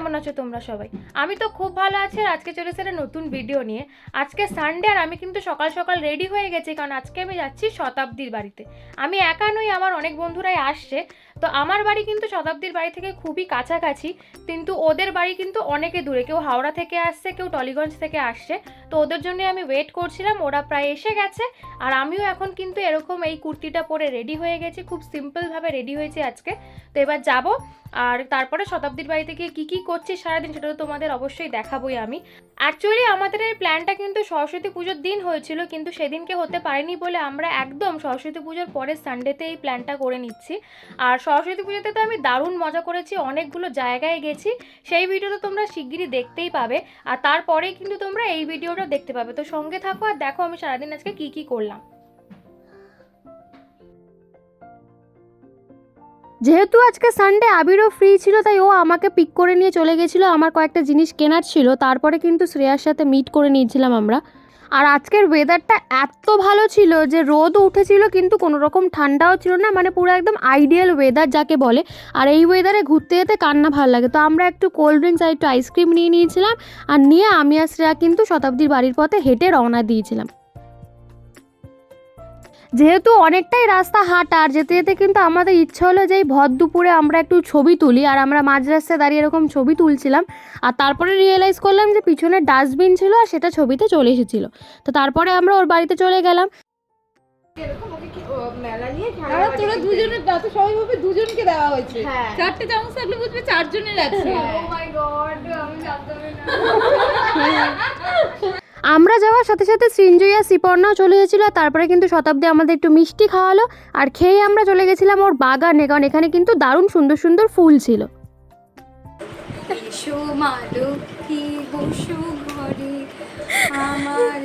কেমন আছো তোমরা সবাই? আমি তো খুব ভালো আছি আর আজকে চলেছে একটা নতুন ভিডিও নিয়ে। আজকে সানডে আর আমি কিন্তু সকাল সকাল রেডি হয়ে গেছি কারণ আজকে আমি যাচ্ছি শতাব্দীর বাড়িতে। আমি একা নই, আমার অনেক বন্ধুরাই আসছে। তো আমার বাড়ি কিন্তু শতাব্দীর বাড়ি থেকে খুবই কাছাকাছি, কিন্তু ওদের বাড়ি কিন্তু অনেকে দূরে। কেউ হাওড়া থেকে আসছে, কেউ টলিগঞ্জ থেকে আসছে। তো ওদের জন্য আমি ওয়েট করছিলাম, ওরা প্রায় এসে গেছে। আর আমিও এখন কিন্তু এরকম এই কুর্তিটা পরে রেডি হয়ে গেছি, খুব সিম্পলভাবে রেডি হয়েছি আজকে। তো এবার যাব। আর তারপরে শতাব্দীর বাড়ি থেকে কী কী করছি সারাদিন সেটা তো তোমাদের অবশ্যই দেখাবোই আমি। অ্যাকচুয়ালি আমাদের এই প্ল্যানটা কিন্তু সরস্বতী পুজোর দিন হয়েছিল, কিন্তু সেদিনকে হতে পারেনি বলে আমরা একদম সরস্বতী পুজোর পরের সানডেতে এই প্ল্যানটা করে নিচ্ছি। আর সরস্বতী পুজোতে তো আমি দারুণ মজা করেছি, অনেকগুলো জায়গায় গেছি। সেই ভিডিও তো তোমরা শিগগিরই দেখতেই পাবে। আর তারপরেই কিন্তু তোমরা এই ভিডিওটা দেখতে পাবে। তো সঙ্গে থাকো আর দেখো আমি সারাদিন আজকে কী কী করলাম। যেহেতু আজকে সানডে আবিরও ফ্রি ছিল, তাই ও আমাকে পিক করে নিয়ে চলে গেছিল। আমার কয়েকটা জিনিস কেনার ছিল। তারপরে কিন্তু শ্রেয়ার সাথে মিট করে নিয়েছিলাম আমরা। আর আজকের ওয়েদারটা এত ভালো ছিল যে, রোদ উঠেছিল, কিন্তু কোনো রকম ঠান্ডাও ছিল না। মানে পুরো একদম আইডিয়াল ওয়েদার যাকে বলে। আর এই ওয়েদারে ঘুরতে যেতে কান্না ভালো লাগে। তো আমরা একটু কোল্ড ড্রিঙ্কস আর একটু আইসক্রিম নিয়ে নিয়েছিলাম। আর নিয়ে আমি আর শ্রেয়া কিন্তু শতাব্দীর বাড়ির পথে হেঁটে রওনা দিয়েছিলাম। যেহেতু অনেকটাই রাস্তা হাঁটা আর যেতে যেতে কিন্তু আমাদের ইচ্ছা হলো যে এই ভর দুপুরে আমরা একটু ছবি তুলি আর আমরা মাঝ রাস্তায় দাঁড়িয়ে এরকম ছবি তুলছিলাম। আর তারপরে রিয়েলাইজ করলাম যে পিছনে ডাস্টবিন ছিল আর সেটা ছবিতে চলে এসেছিল। তো তারপরে আমরা ওর বাড়িতে চলে গেলাম। তোরা দুজনে দাঁত সবাই ভাবে দুজনকে দেওয়া হয়েছে। হ্যাঁ। চারটে চামচ থাকলে বুঝবে চারজনের আছে। আমরা যাওয়ার সাথে সাথে সৃঞ্জয় আর শ্রীপর্ণাও চলে গেছিল তারপরে কিন্তু শতাব্দী আমাদের একটু মিষ্টি খাওয়ালো আর খেয়ে আমরা চলে গেছিলাম ওর বাগানে, কারণ এখানে কিন্তু দারুণ সুন্দর সুন্দর ফুল ছিল। আমার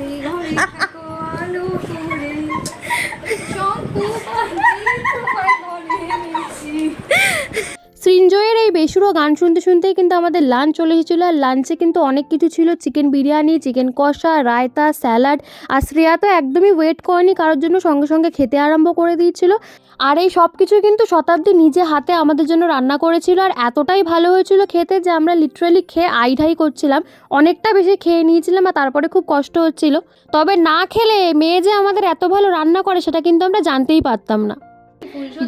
বেসুরো গান শুনতে শুনতেই কিন্তু আমাদের লাঞ্চ চলে এসেছিল। আর লাঞ্চে কিন্তু অনেক কিছু ছিল। চিকেন বিরিয়ানি চিকেন কষা, রায়তা স্যালাড আর শ্রেয়া তো একদমই ওয়েট করেনি, কারোর জন্য সঙ্গে সঙ্গে খেতে আরম্ভ করে দিয়েছিল। আর এই সব কিছু কিন্তু শতাব্দী নিজে হাতে আমাদের জন্য রান্না করেছিল। আর এতটাই ভালো হয়েছিল খেতে যে আমরা লিটারালি খেয়ে আইঢাই করছিলাম। অনেকটা বেশি খেয়ে নিয়েছিলাম আর তারপরে খুব কষ্ট হচ্ছিল। তবে না খেলে মেয়ে যে আমাদের এত ভালো রান্না করে সেটা কিন্তু আমরা জানতেই পারতাম না।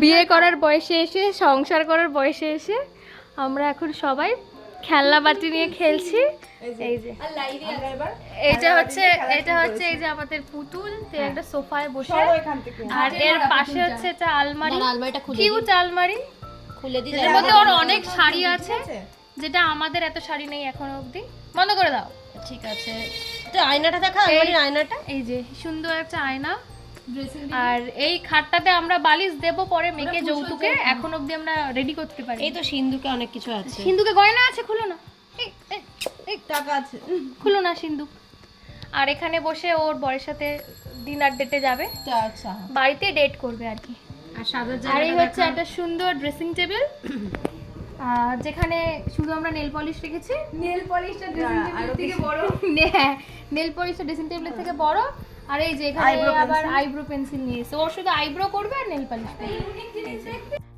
বিয়ে করার বয়সে এসে, সংসার করার বয়সে এসে আমরা এখন সবাই খেলনা বাটি নিয়ে খেলছি। এই যে আর লাইভে এবার। এইটা হচ্ছে এটা হচ্ছে এই যে আমাদের পুতুল তো একটা সোফায় বসে। সরো এখান থেকে। আর এর পাশে হচ্ছে এটা আলমারি। আলমারিটা খুলে কিউট আলমারি। খুলে দিই। এর মধ্যে ওর অনেক শাড়ি আছে যেটা আমাদের এত শাড়ি নেই এখনও অবধি। বন্ধ করে দাও। ঠিক আছে। তো আয়নাটা দেখা আলমারির আয়নাটা। এই যে সুন্দর একটা আয়না। আর এই খাটটাতে আমরা বালিশ দেব পরে মেয়েকে যৌতুকে এখন অবধি আমরা রেডি করতে পারি এই তো সিন্ধুকে অনেক কিছু আছে। সিন্ধুকে গয়না আছে খুলো না। টাকা আছে। খুলো না সিন্ধুক আর এখানে বসে ওর বরের সাথে ডিনার ডেটে যাবে। আচ্ছা বাড়িতে ডেট করবে আর কি। আর এই হচ্ছে একটা সুন্দর ড্রেসিং টেবিল যেখানে শুধু আমরা নেল পলিশ রেখেছি। নেল পলিশটা ড্রেসিং টেবিল থেকে বড়। হ্যাঁ নেল পলিশটা ড্রেসিং টেবিলের থেকে বড়। আর এই যে এখানে আবার আইব্রো পেন্সিল নিয়ে এসে ও শুধু আইব্রো করবে আর নেল পলিশ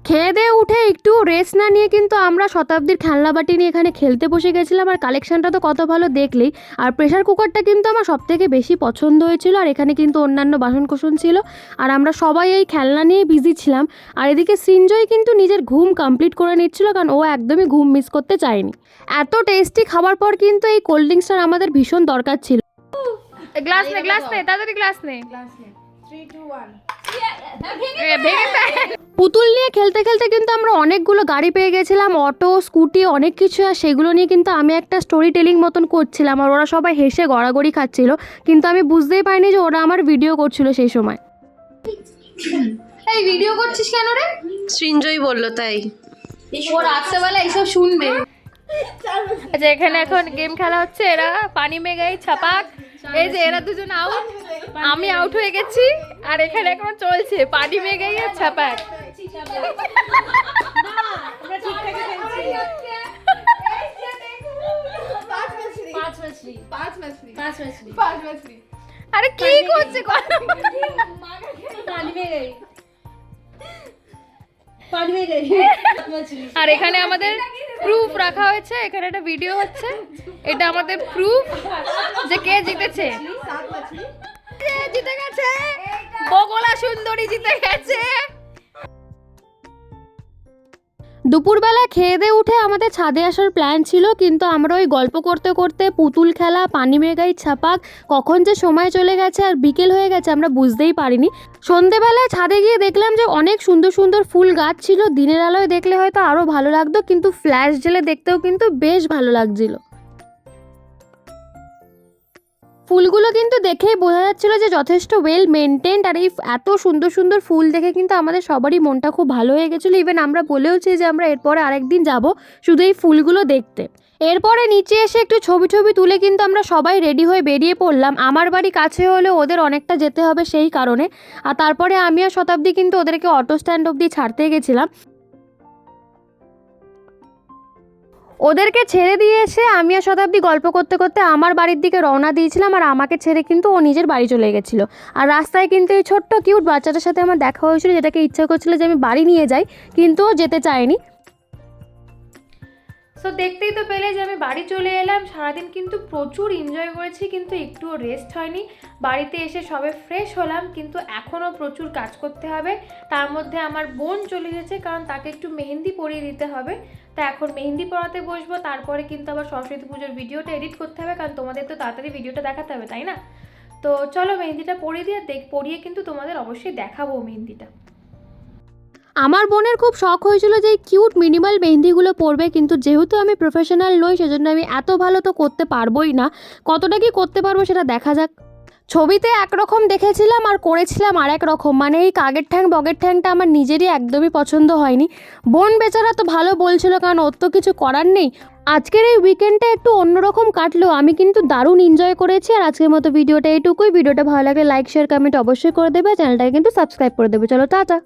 খেয়ে দিয়ে উঠে একটু রেস্ট না নিয়ে কিন্তু আমরা শতাব্দীর খেলনা বাটি নিয়ে এখানে খেলতে বসে গেছিলাম। আর কালেকশনটা তো কত ভালো দেখলেই। আর প্রেশার কুকারটা কিন্তু আমার সব থেকে বেশি পছন্দ হয়েছিল। আর এখানে কিন্তু অন্যান্য বাসনকোসন ছিল। আর আমরা সবাই এই খেলনা নিয়ে বিজি ছিলাম। আর এদিকে সিনজয় কিন্তু নিজের ঘুম কমপ্লিট করে নিচ্ছিল কারণ ও একদমই ঘুম মিস করতে চায়নি। এত টেস্টি খাবার পর কিন্তু এই কোল্ড ড্রিঙ্কসটার আমাদের ভীষণ দরকার ছিল। গ্লাস নে গ্লাস নে তাড়াতাড়ি গ্লাস নে গ্লাস নে 3 2 1 পুতুল নিয়ে খেলতে খেলতে কিন্তু আমরা অনেকগুলো গাড়ি পেয়ে গেছিলাম অটো স্কুটি অনেক কিছু আর সেগুলো নিয়ে কিন্তু আমি একটা স্টোরি টেলিং মতন করছিলাম আর ওরা সবাই হেসে গড়াগড়ি খাচ্ছিল। কিন্তু আমি বুঝতেই পারিনি যে ওরা আমার ভিডিও করছিল সেই সময়। এই ভিডিও করছিস কেন রে? সৃঞ্জয় বলল তাই। ও রাত্রেবেলা এইসব শুনবে। আচ্ছা এখানে এখন গেম খেলা হচ্ছে এরা পানি মেগাই ছাপাক এই যে এরা দুজন আউট আমি আউট হয়ে গেছি আর এখানে এখন চলছে পানি মেগাই আর ছাপাক আরে কি করছে? আর এখানে আমাদের প্রুফ রাখা হয়েছে, এখানে একটা ভিডিও হচ্ছে। এটা আমাদের প্রুফ যে কে জিতেছে। জিতে গেছে? বগলা সুন্দরী জিতে গেছে। দুপুরবেলা খেয়ে দিয়ে উঠে আমাদের ছাদে আসার প্ল্যান ছিল, কিন্তু আমরা ওই গল্প করতে করতে পুতুল খেলা, পানি মেঘাই, ছাপাক, কখন যে সময় চলে গেছে আর বিকেল হয়ে গেছে আমরা বুঝতেই পারিনি। সন্ধেবেলায় ছাদে গিয়ে দেখলাম যে অনেক সুন্দর সুন্দর ফুল গাছ ছিল, দিনের আলোয় দেখলে হয়তো আরও ভালো লাগতো, কিন্তু ফ্ল্যাশ জেলে দেখতেও কিন্তু বেশ ভালো লাগছিল। ফুলগুলো কিন্তু দেখেই বোঝা যাচ্ছিল যে যথেষ্ট ওয়েল মেনটেন্ড আর এই এত সুন্দর সুন্দর ফুল দেখে কিন্তু আমাদের সবারই মনটা খুব ভালো হয়ে গেছিল। ইভেন আমরা বলেওছি যে আমরা এরপরে আরেকদিন যাব শুধু এই ফুলগুলো দেখতে। এরপরে নিচে এসে একটু ছবি ছবি তুলে কিন্তু আমরা সবাই রেডি হয়ে বেরিয়ে পড়লাম। আমার বাড়ি কাছে হলে ওদের অনেকটা যেতে হবে সেই কারণে। আর তারপরে আমি আর শতাব্দী কিন্তু ওদেরকে অটো স্ট্যান্ড অবধি ছাড়তে গেছিলাম। ওদেরকে ছেড়ে দিয়ে এসে আমি আর শতাব্দী গল্প করতে করতে আমার বাড়ির দিকে রওনা দিয়েছিলাম আর আমাকে ছেড়ে কিন্তু ও নিজের বাড়ি চলে গেছিল। আর রাস্তায় কিন্তু এই ছোট্ট কিউট বাচ্চাটার সাথে আমার দেখা হয়েছিল, যেটাকে ইচ্ছা করছিল যে আমি বাড়ি নিয়ে যাই, কিন্তু ও যেতে চায়নি। সো দেখতেই তো পেলে যে আমি বাড়ি চলে এলাম। সারাদিন কিন্তু প্রচুর এনজয় করেছি, কিন্তু একটুও রেস্ট হয়নি। বাড়িতে এসে সবে ফ্রেশ হলাম, কিন্তু এখনও প্রচুর কাজ করতে হবে। তার মধ্যে আমার বোন চলে গেছে, কারণ তাকে একটু মেহেন্দি পরিয়ে দিতে হবে। তা এখন মেহেন্দি পড়াতে বসবো, তারপরে কিন্তু আবার সরস্বতী পুজোর ভিডিওটা এডিট করতে হবে, কারণ তোমাদের তো তাড়াতাড়ি ভিডিওটা দেখাতে হবে, তাই না? তো চলো মেহেন্দিটা পরিয়ে দিয়ে দেখ, পরিয়ে কিন্তু তোমাদের অবশ্যই দেখাবো মেহেন্দিটা। আমার বোনের খুব শখ হয়েছিল যে কিউট মিনিমাল মেহেন্দিগুলো পরবে, কিন্তু যেহেতু আমি প্রফেশনাল নই, সেজন্য আমি এত ভালো তো করতে পারবোই না। কতটা কি করতে পারব সেটা দেখা যাক। ছবিতে একরকম দেখেছিলাম আর করেছিলাম আর এক রকম মানে এই কাগের ঠ্যাং, বগের ঠ্যাংটা আমার নিজেরই একদমই পছন্দ হয়নি। বোন বেচারা তো ভালো বলছিল, কারণ ওর তো কিছু করার নেই। আজকের এই উইকেন্ডটা একটু অন্যরকম কাটলো। আমি কিন্তু দারুণ এনজয় করেছি আর আজকের মতো ভিডিওটা এইটুকুই ভিডিওটা ভালো লাগলে লাইক শেয়ার কমেন্ট অবশ্যই করে দেবে। চ্যানেলটাকে কিন্তু সাবস্ক্রাইব করে দেবে। চলো, টাটা।